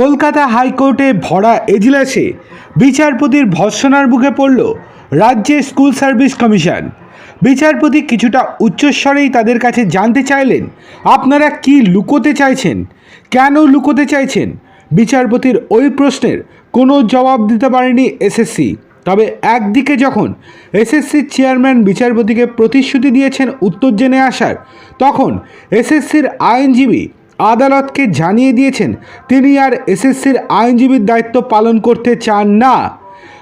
কলকাতা হাইকোর্টে ভরা এজলাসে বিচারপতির ভর্সনার মুখে পড়ল রাজ্যের স্কুল সার্ভিস কমিশন। বিচারপতি কিছুটা উচ্চস্বরেই তাদের কাছে জানতে চাইলেন, আপনারা কি লুকোতে চাইছেন? কেন লুকোতে চাইছেন? বিচারপতির ওই প্রশ্নের কোনো জবাব দিতে পারেনি এসএসসি। তবে একদিকে যখন এসএসসির চেয়ারম্যান বিচারপতিকে প্রতিশ্রুতি দিয়েছেন উত্তর জেনে আসার, তখন এসএসসির আইনজীবী আদালতকে জানিয়ে দিয়েছেন, তিনি আর এসএসসির আইনজীবীর দায়িত্ব পালন করতে চান না।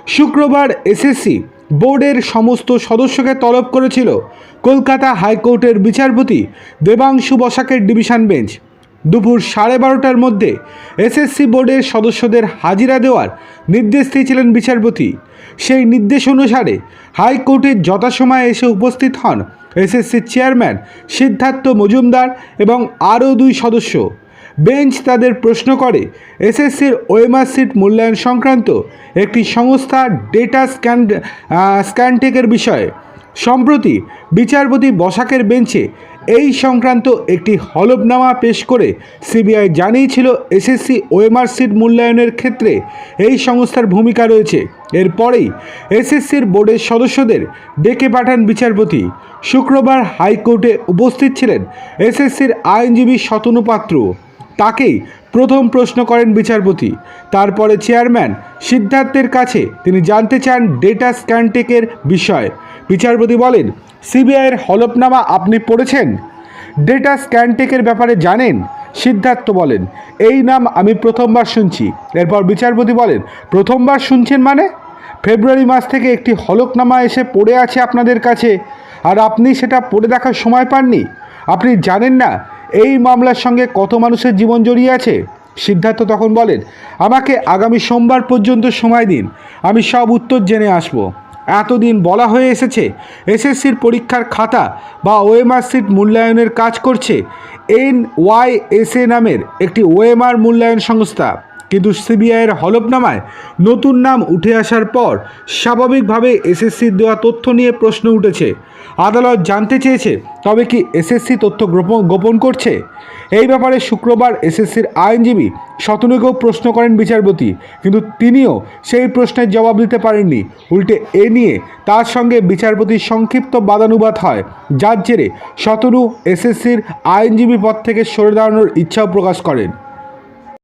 শুক্রবার এসএসসি বোর্ডের সমস্ত সদস্যকে তলব করেছিল কলকাতা হাইকোর্টের বিচারপতি দেবাংশু বসাকের ডিভিশন বেঞ্চ। দুপুর সাড়ে বারোটার মধ্যে এসএসসি বোর্ডের সদস্যদের হাজিরা দেওয়ার নির্দেশ দিয়েছিলেন বিচারপতি। সেই নির্দেশ অনুসারে হাইকোর্টের যথাসময়ে এসে উপস্থিত হন এসএসসির চেয়ারম্যান, সিদ্ধার্থ মজুমদার এবং আরও দুই সদস্য। বেঞ্চ তাদের প্রশ্ন করে, এসএসসির ওয়েমার সিট মূল্যায়ন সংক্রান্ত একটি সংস্থা ডেটা স্ক্যান স্ক্যানটেকের বিষয়ে। সম্প্রতি বিচারপতি বসাকের বেঞ্চে এই সংক্রান্ত একটি হলফনামা পেশ করে সিবিআই জানিয়েছিল এসএসসি ওয়েমার সিট মূল্যায়নের ক্ষেত্রে এই সংস্থার ভূমিকা রয়েছে। এরপরেই এসএসসির বোর্ডের সদস্যদের ডেকে পাঠান বিচারপতি। শুক্রবার হাইকোর্টে উপস্থিত ছিলেন এসএসসির আইনজীবী শতনু পাত্র। তাকেই প্রথম প্রশ্ন করেন বিচারপতি। তারপরে চেয়ারম্যান সিদ্ধার্থের কাছে তিনি জানতে চান ডেটা স্ক্যানটেকের বিষয়। বিচারপতি বলেন সিবিআইয়ের হলফনামা আপনি পড়েছেন? ডেটা স্ক্যানটেকের ব্যাপারে জানেন? সিদ্ধার্থ বলেন, এই নাম আমি প্রথমবার শুনছি। এরপর বিচারপতি বলেন, প্রথমবার শুনছেন মানে? ফেব্রুয়ারি মাস থেকে একটি হলফনামা এসে পড়ে আছে আপনাদের কাছে। আর আপনি সেটা পড়ে দেখার সময় পাননি? আপনি জানেন না এই মামলার সঙ্গে কত মানুষের জীবন জড়িয়ে আছে? সিদ্ধার্থ তখন বলেন, আমাকে আগামী সোমবার পর্যন্ত সময় দিন। আমি সব উত্তর জেনে আসব। এতদিন বলা হয়ে এসেছে, এসএসসির পরীক্ষার খাতা বা ওএমআর সিট মূল্যায়নের কাজ করছে এন ওয়াই এস এ নামের একটি ওএমআর মূল্যায়ন সংস্থা। কিন্তু সিবিআইয়ের হলফনামায় নতুন নাম উঠে আসার পর স্বাভাবিকভাবে এসএসসির দেওয়া তথ্য নিয়ে প্রশ্ন উঠেছে। আদালত জানতে চেয়েছে, তবে কি এসএসসি তথ্য গোপন করছে? এই ব্যাপারে শুক্রবার এসএসসির আইনজীবী শতনুকেও প্রশ্ন করেন বিচারপতি, কিন্তু তিনিও সেই প্রশ্নের জবাব দিতে পারেননি। উল্টে এ নিয়ে তার সঙ্গে বিচারপতির সংক্ষিপ্ত বাদানুবাদ হয়। যার জেরে শতনু এসএসসির আইনজীবী পদ থেকে সরে দাঁড়ানোর ইচ্ছাও প্রকাশ করেন।